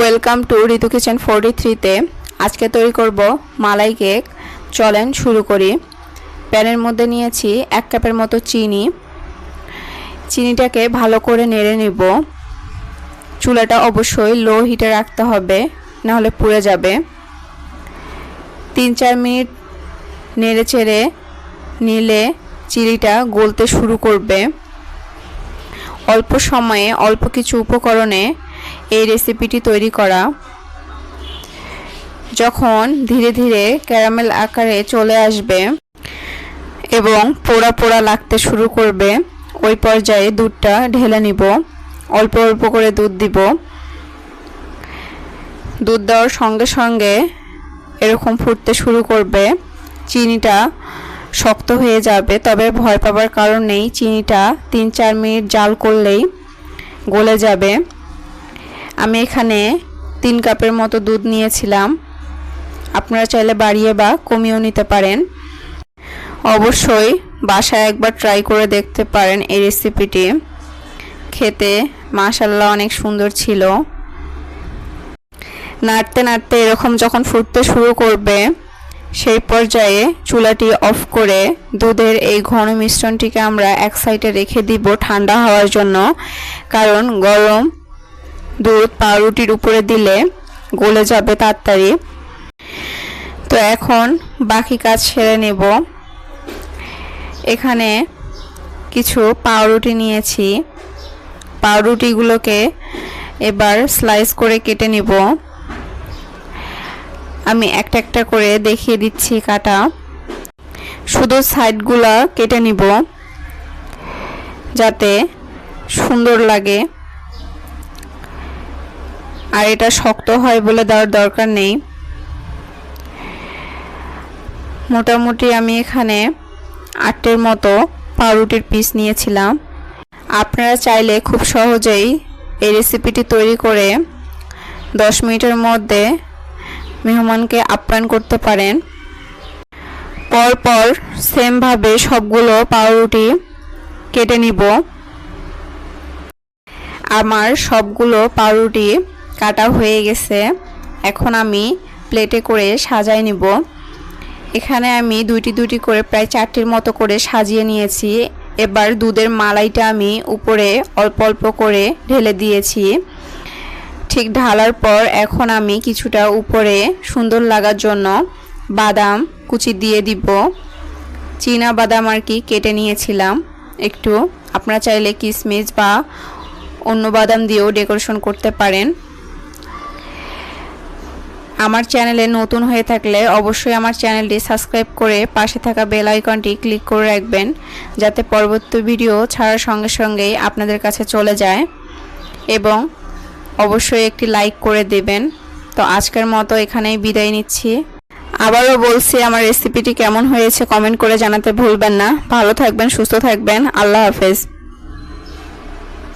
Welcome to Ritu kitchen forty থ্রিতে আজকে তৈরি করব মালাই কেক। চলেন শুরু করি। প্যানের মধ্যে নিয়েছি এক কাপের মতো চিনি। চিনিটাকে ভালো করে নেড়ে নিব। চুলাটা অবশ্যই লো হিটে রাখতে হবে, নাহলে পুড়ে যাবে। তিন চার মিনিট নেড়ে চেড়ে নিলে চিনিটা গলতে শুরু করবে। অল্প সময়ে অল্প কিছু উপকরণে এই রেসিপিটি তৈরি করা। যখন ধীরে ধীরে ক্যারামেল আকারে চলে আসবে এবং পোড়া পোড়া লাগতে শুরু করবে, ওই পর্যায়ে দুধটা ঢেলে নিব। অল্প অল্প করে দুধ দিব। দুধ দেওয়ার সঙ্গে সঙ্গে এরকম ফুটতে শুরু করবে। চিনিটা শক্ত হয়ে যাবে, তবে ভয় পাবার কারণ নেই। চিনিটা তিন চার মিনিট জাল করলেই গলে যাবে। আমি এখানে তিন কাপের মতো দুধ নিয়েছিলাম। আপনারা চাইলে বাড়িয়ে বা কমিয়েও নিতে পারেন। অবশ্যই বাসায় একবার ট্রাই করে দেখতে পারেন এই রেসিপিটি খেতে মাশাল্লাহ অনেক সুন্দর ছিল। নাড়তে নাড়তে এরকম যখন ফুটতে শুরু করবে, সেই পর্যায়ে চুলাটি অফ করে দুধের এই ঘন মিশ্রণটিকে আমরা এক সাইডে রেখে দিব ঠান্ডা হওয়ার জন্য। কারণ গরম দুধ পাউরুটির উপরে দিলে গলে যাবে তাড়াতাড়ি। তো এখন বাকি কাজ সেরে নেব। এখানে কিছু পাউরুটি নিয়েছি। পাউরুটিগুলোকে এবার স্লাইস করে কেটে নিব। আমি একটা একটা করে দেখিয়ে দিচ্ছি কাটা। শুধু সাইডগুলো কেটে নিব। যাতে সুন্দর লাগে। আর এটা শক্ত হয় বলে দেওয়ার দরকার নেই। মোটামুটি আমি এখানে আটের মতো পাউরুটির পিস নিয়েছিলাম। আপনারা চাইলে খুব সহজেই এই রেসিপিটি তৈরি করে দশ মিনিটের মধ্যে মেহমানকে আপ্যায়ন করতে পারেন। পরপর সেমভাবে সবগুলো পাউরুটি কেটে নিব। আমার সবগুলো পাউরুটি কাটা হয়ে গেছে। এখন আমি প্লেটে করে সাজাই নিব। এখানে আমি দুইটি দুইটি করে প্রায় চারটির মতো করে সাজিয়ে নিয়েছি। এবার দুধের মালাইটা আমি উপরে অল্প অল্প করে ঢেলে দিয়েছি। ঠিক ঢালার পর এখন আমি কিছুটা উপরে সুন্দর লাগার জন্য বাদাম কুচি দিয়ে দিব। চীনা বাদাম আর কি কেটে নিয়েছিলাম। একটু আপনারা চাইলে কিশমিশ বা অন্য বাদাম দিয়েও ডেকোরেশন করতে পারেন। আমার চ্যানেলে নতুন হয়ে থাকলে অবশ্যই আমার চ্যানেলটি সাবস্ক্রাইব করে পাশে থাকা বেল আইকনটি ক্লিক করে রাখবেন, যাতে পরবর্তী ভিডিও ছাড়ার সঙ্গে সঙ্গেই আপনাদের কাছে চলে যায়। এবং অবশ্যই একটি লাইক করে দেবেন। তো আজকের মতো এখানেই বিদায় নিচ্ছি। আবারও বলছি আমার রেসিপিটি কেমন হয়েছে কমেন্ট করে জানাতে ভুলবেন না। ভালো থাকবেন, সুস্থ থাকবেন। আল্লাহ হাফেজ।